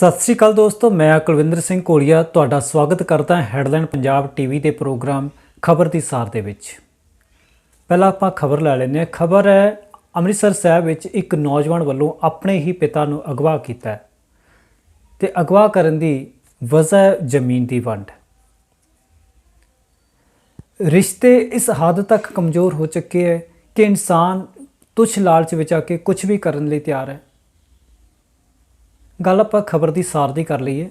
ਸਤਿ ਸ੍ਰੀ ਅਕਾਲ ਦੋਸਤੋ, ਮੈਂ ਕੁਲਵਿੰਦਰ ਸਿੰਘ ਕੋਲੀਆ। ਤੁਹਾਡਾ ਸਵਾਗਤ ਕਰਦਾ ਹਾਂ ਹੈਡਲਾਈਨ ਪੰਜਾਬ ਟੀਵੀ ਦੇ ਪ੍ਰੋਗਰਾਮ ਖਬਰ ਦੀ ਸਾਰ ਦੇ ਵਿੱਚ। ਪਹਿਲਾਂ ਆਪਾਂ ਖਬਰ ਲੈ ਲੈਂਦੇ ਹਾਂ। ਖਬਰ ਹੈ, ਅੰਮ੍ਰਿਤਸਰ ਸਾਹਿਬ ਵਿੱਚ ਇੱਕ ਨੌਜਵਾਨ ਵੱਲੋਂ ਆਪਣੇ ਹੀ ਪਿਤਾ ਨੂੰ ਅਗਵਾ ਕੀਤਾ ਹੈ ਤੇ ਅਗਵਾ ਕਰਨ ਦੀ ਵਜ੍ਹਾ ਹੈ ਜ਼ਮੀਨ ਦੀ ਵੰਡ। ਰਿਸ਼ਤੇ ਇਸ ਹੱਦ ਤੱਕ ਕਮਜ਼ੋਰ ਹੋ ਚੁੱਕੇ ਹੈ ਕਿ ਇਨਸਾਨ ਤੁਛ ਲਾਲਚ ਵਿੱਚ ਆ ਕੇ ਕੁਝ ਵੀ ਕਰਨ ਲਈ ਤਿਆਰ ਹੈ। ਗੱਲ ਆਪਾਂ ਖਬਰ ਦੀ ਸਾਰ ਦੀ ਕਰ ਲਈਏ।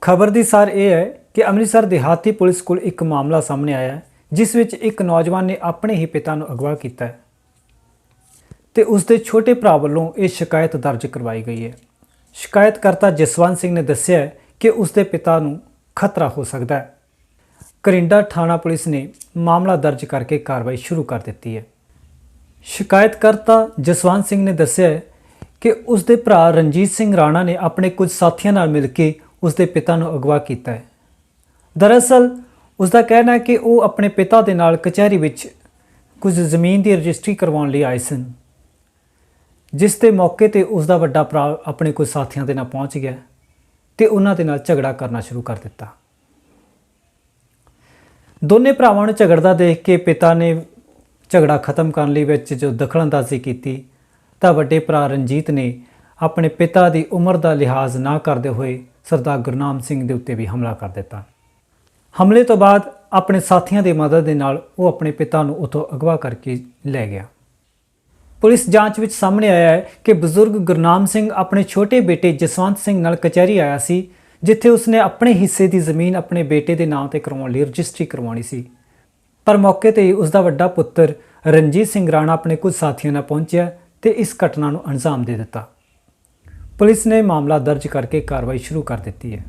ਖਬਰ ਦੀ ਸਾਰ ਇਹ ਹੈ ਕਿ ਅੰਮ੍ਰਿਤਸਰ ਦਿਹਾਤੀ ਪੁਲਿਸ ਕੋਲ ਇੱਕ ਮਾਮਲਾ ਸਾਹਮਣੇ ਆਇਆ ਹੈ, ਜਿਸ ਵਿੱਚ ਇੱਕ ਨੌਜਵਾਨ ਨੇ ਆਪਣੇ ਹੀ ਪਿਤਾ ਨੂੰ ਅਗਵਾ ਕੀਤਾ ਹੈ। ਤੇ ਉਸ ਦੇ ਛੋਟੇ ਭਰਾ ਵੱਲੋਂ ਇਹ ਸ਼ਿਕਾਇਤ ਦਰਜ ਕਰਵਾਈ ਗਈ ਹੈ। ਸ਼ਿਕਾਇਤਕਰਤਾ ਜਸਵੰਤ ਸਿੰਘ ਨੇ ਦੱਸਿਆ ਕਿ ਉਸ ਦੇ ਪਿਤਾ ਨੂੰ ਖਤਰਾ ਹੋ ਸਕਦਾ ਹੈ। ਕਰਿੰਡਾ ਥਾਣਾ ਪੁਲਿਸ ਨੇ ਮਾਮਲਾ ਦਰਜ ਕਰਕੇ ਕਾਰਵਾਈ ਸ਼ੁਰੂ ਕਰ ਦਿੱਤੀ ਹੈ। ਸ਼ਿਕਾਇਤਕਰਤਾ ਜਸਵੰਤ ਸਿੰਘ ਨੇ ਦੱਸਿਆ ਕਿ ਉਸ ਦੇ ਭਰਾ ਰਣਜੀਤ ਸਿੰਘ ਰਾਣਾ ਨੇ ਆਪਣੇ ਕੁਝ ਸਾਥੀਆਂ ਨਾਲ ਮਿਲ ਕੇ ਉਸ ਦੇ ਪਿਤਾ ਨੂੰ ਅਗਵਾ ਕੀਤਾ ਹੈ। ਦਰਅਸਲ ਉਸ ਦਾ ਕਹਿਣਾ ਹੈ ਕਿ ਉਹ ਆਪਣੇ ਪਿਤਾ ਦੇ ਨਾਲ ਕਚਹਿਰੀ ਵਿੱਚ ਕੁਝ ਜ਼ਮੀਨ ਦੀ ਰਜਿਸਟਰੀ ਕਰਵਾਉਣ ਲਈ ਆਏ ਸਨ, ਜਿਸ ਦੇ ਮੌਕੇ ਤੇ ਉਸ ਦਾ ਵੱਡਾ ਭਰਾ ਆਪਣੇ ਕੁਝ ਸਾਥੀਆਂ ਦੇ ਨਾਲ ਪਹੁੰਚ ਗਿਆ ਤੇ ਉਹਨਾਂ ਦੇ ਨਾਲ ਝਗੜਾ ਕਰਨਾ ਸ਼ੁਰੂ ਕਰ ਦਿੱਤਾ। ਦੋਨੇ ਭਰਾਵਾਂ ਨੂੰ ਝਗੜਦਾ ਦੇਖ ਕੇ ਪਿਤਾ ਨੇ ਝਗੜਾ ਖਤਮ ਕਰਨ ਲਈ ਵਿੱਚ ਜੋ ਦਖਲਅੰਦਾਜ਼ੀ ਕੀਤੀ ਤਾਂ ਵੱਡੇ ਭਰਾ ਰਣਜੀਤ ਨੇ ਆਪਣੇ ਪਿਤਾ ਦੀ ਉਮਰ ਦਾ ਲਿਹਾਜ਼ ਨਾ ਕਰਦੇ ਹੋਏ ਸਰਦਾਰ ਗੁਰਨਾਮ ਸਿੰਘ ਦੇ ਉੱਤੇ ਵੀ ਹਮਲਾ ਕਰ ਦਿੱਤਾ। ਹਮਲੇ ਤੋਂ ਬਾਅਦ ਆਪਣੇ ਸਾਥੀਆਂ ਦੀ ਮਦਦ ਦੇ ਨਾਲ ਉਹ ਆਪਣੇ ਪਿਤਾ ਨੂੰ ਉਥੋਂ ਅਗਵਾ ਕਰਕੇ ਲੈ ਗਿਆ। ਪੁਲਿਸ ਜਾਂਚ ਵਿੱਚ ਸਾਹਮਣੇ ਆਇਆ ਹੈ ਕਿ ਬਜ਼ੁਰਗ ਗੁਰਨਾਮ ਸਿੰਘ ਆਪਣੇ ਛੋਟੇ ਬੇਟੇ ਜਸਵੰਤ ਸਿੰਘ ਨਾਲ ਕਚਹਿਰੀ ਆਇਆ ਸੀ, ਜਿੱਥੇ ਉਸਨੇ ਆਪਣੇ ਹਿੱਸੇ ਦੀ ਜ਼ਮੀਨ ਆਪਣੇ ਬੇਟੇ ਦੇ ਨਾਂ ਤੇ ਕਰਵਾਉਣ ਲਈ ਰਜਿਸਟਰੀ ਕਰਵਾਉਣੀ ਸੀ। ਪਰ ਮੌਕੇ ਤੇ ਹੀ ਉਸ ਦਾ ਵੱਡਾ ਪੁੱਤਰ ਰਣਜੀਤ ਸਿੰਘ ਰਾਣਾ ਆਪਣੇ ਕੁਝ ਸਾਥੀਆਂ ਨਾਲ ਪਹੁੰਚਿਆ ਤੇ ਇਸ ਘਟਨਾ ਨੂੰ ਅੰਜਾਮ ਦੇ ਦਿੱਤਾ। ਪੁਲਿਸ ਨੇ ਮਾਮਲਾ ਦਰਜ ਕਰਕੇ ਕਾਰਵਾਈ ਸ਼ੁਰੂ ਕਰ ਦਿੱਤੀ ਹੈ।